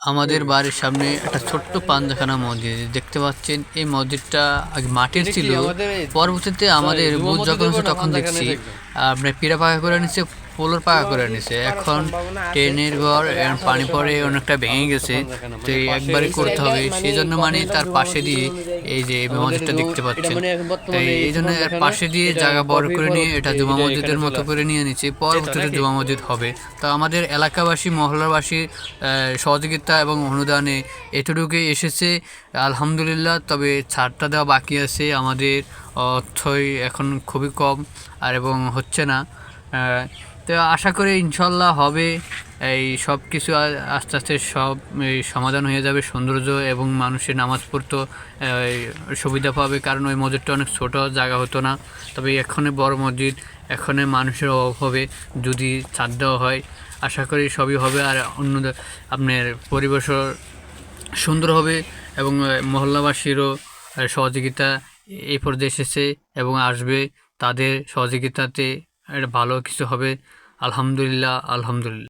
আমাদের বাড়ির সামনে একটা ছোট্ট পানজাখানা মন্দির দেখতে পাচ্ছেন এই মসজিদটা আগে মাটির ছিল। পরবর্তীতে আমাদের বুধ যখন তখন দেখছি। আপনার পিড়া পাখা করে নিচ্ছে পোলোর পাকা করে নিচ্ছে এখন ট্রেনের ঘর পানি পরে অনেকটা ভেঙে গেছে। তো একবারই করতে হবে। সেই জন্য মানে তার পাশে দিয়ে এই যে মসজিদটা দেখতে পাচ্ছেন। তো এই জন্য এর পাশে দিয়ে জায়গা বড় করে নিয়ে এটা জুমা মসজিদের মতো করে নিয়ে নিচ্ছে। পরবর্তীতে জুমা মসজিদ হবে। তো আমাদের এলাকাবাসী মহল্লাবাসী আহ, সহযোগিতা এবং অনুদানে এতটুকুই এসেছে। আলহামদুলিল্লাহ তবে ছাড়টা দেওয়া বাকি আছে। আমাদের অর্থই এখন খুবই কম আর এবং হচ্ছে না। তো আশা করি ইনশাল্লাহ হবে। এই সব কিছু আস্তে আস্তে সব সমাধান হয়ে যাবে, সৌন্দর্য এবং মানুষের নামাজ পড়তে সুবিধা পাবে, কারণ ওই মসজিদটা অনেক ছোট, জায়গা হতো না। তবে এখানে বড় মসজিদ এখানে মানুষের অভাব হবে, যদি ছাদ দেওয়া হয়। আশা করি সবই হবে, আর অন্য আপনার পরিবেশও সুন্দর হবে এবং মহল্লাবাসীরও সহযোগিতা এই পর্যায়ে এসেছে এবং আসবে। তাদের সহযোগিতাতে একটা ভালো কিছু হবে। আলহামদুলিল্লাহ আলহামদুলিল্লাহ।